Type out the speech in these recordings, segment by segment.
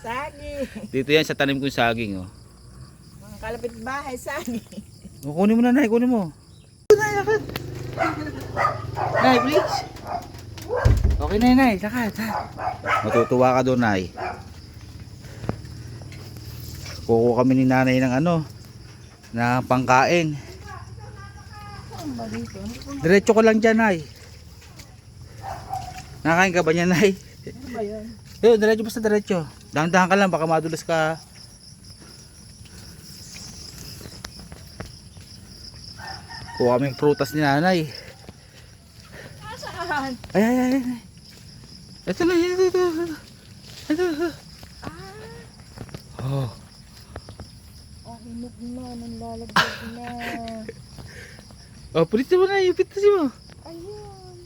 Sagi. Dito yan sa tanim kong saging, oh. Mga kalapit bahay, sagi. O, kunin mo na, Nay. Kunin mo. Nay, lakad. Nay, please. Okay na, Nay. Lakad, ha. Matutuwa ka doon, Nay. Kuko kami ni nanay ng ano, na pangkain. Diretso ko lang dyan, Nay. Nakain ka ba niya, Nay? Ano ba yun? Yo, diretso basta diretso. Dahan-dahan ka lang, baka madulas ka. Kuha kaming prutas ni nanay. Saan? Ay, ay, ay. Ito na, ito, ito, ito. Ito, ito. Oh. Oh, hinog na. Nanlalagdag na. Oh, pilitin mo na, ipitasin mo. Ayun.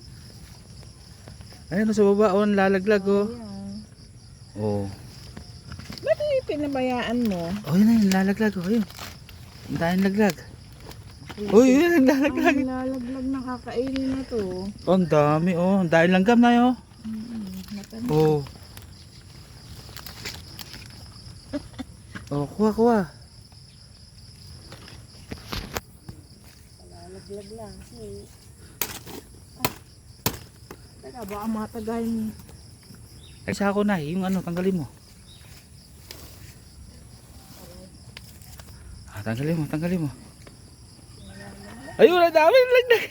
Ayun, sa baba, oh, lalaglag, oh. Ayan. Oh. Ba't yung pinabayaan mo? Oh, yun na, yun, lalaglag, oh, yun. Ang dahil laglag. Oh, yun, lalaglag. Ang lalaglag na kakainin na to. Oh, ang dami, oh. Ang dahil langgam na, oh. Mm, napan- Oh. Oh, kuha, kuha. Lalaglag lang. Si... Ah. Teka, baka matagal ni. Ay, sa ako na, yung ano, tanggalin mo. Ah, tanggalin mo, tanggalin mo. Ayun, ang dami yung lagdag.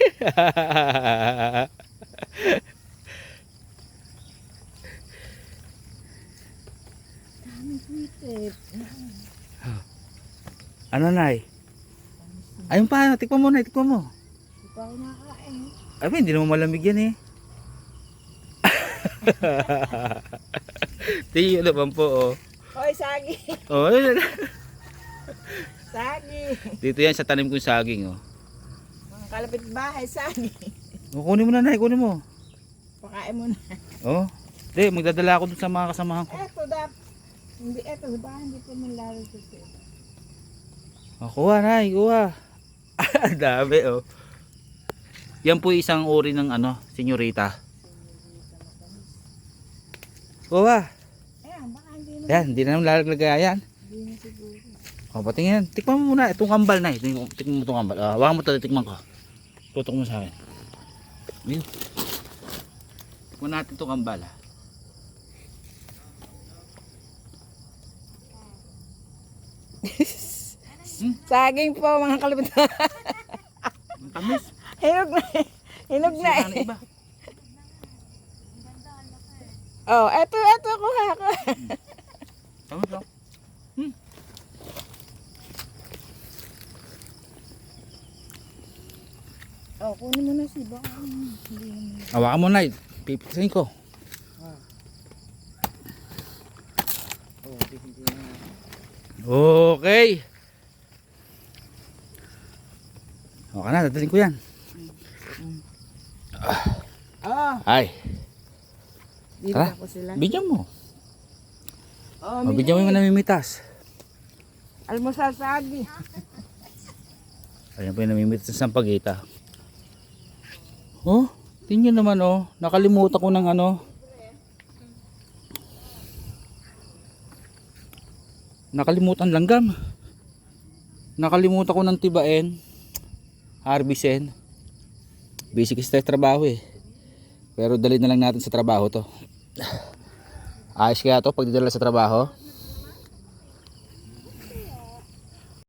Dami sweetet. ano, Nay? Ayun pa, tikman mo, Nay, tikman mo. Hindi pa ako nakain. Ay, hindi naman malamig yan eh. Tiyo naman po, oh. Hoy, sagi. Oh, ayun. Sagi. Dito yan sa tanim kong saging, oh. Mga kalapit bahay, sagi. oh kunin mo na, Nay, kunin mo. Pakain mo na. Oh. Hindi, magdadala ako dun sa mga kasamahan ko. Eto, dap. Hindi, eto, ba? Hindi pa man lalagdag ito. Oh, kuha, Nay, kuha. Ang dami, oh. Yan po isang uri ng ano, senyorita. Kuha. Ayan, baka hindi na. Yan, hindi na naman lalaglag yan. Hindi na siguro. O, patingin. Tikman mo muna. Itong kambal na. Tikman, tikman mo itong kambal. Ah, hawakan mo ito. Tikman ko. Tutok mo sa akin. Yun. Tikman natin itong kambal. ah. Saging po, mga bahay. Ang tamis. Hinog na. Hinog na Sira na iba. Oh, eto, eto, kuha ko. Tamis oh. Oh, kunin mo na si baka. Hawakan mo na. Pipisahin ko. Okay. Okay na, dadaling ko yan. Oh, Ay, Tara. bigyan mo. Oh, O, bigyan mo yung namimitas. Almusal sagi. Ayan po yung namimitas ng sampagita. Oh, tingnan naman oh. Nakalimutan ko ng ano. Nakalimutan langgam. Nakalimutan ko ng tibain. Harbisen. Tayo sa trabaho eh. Pero dali na lang natin sa trabaho to. Ayos kaya to pag sa trabaho.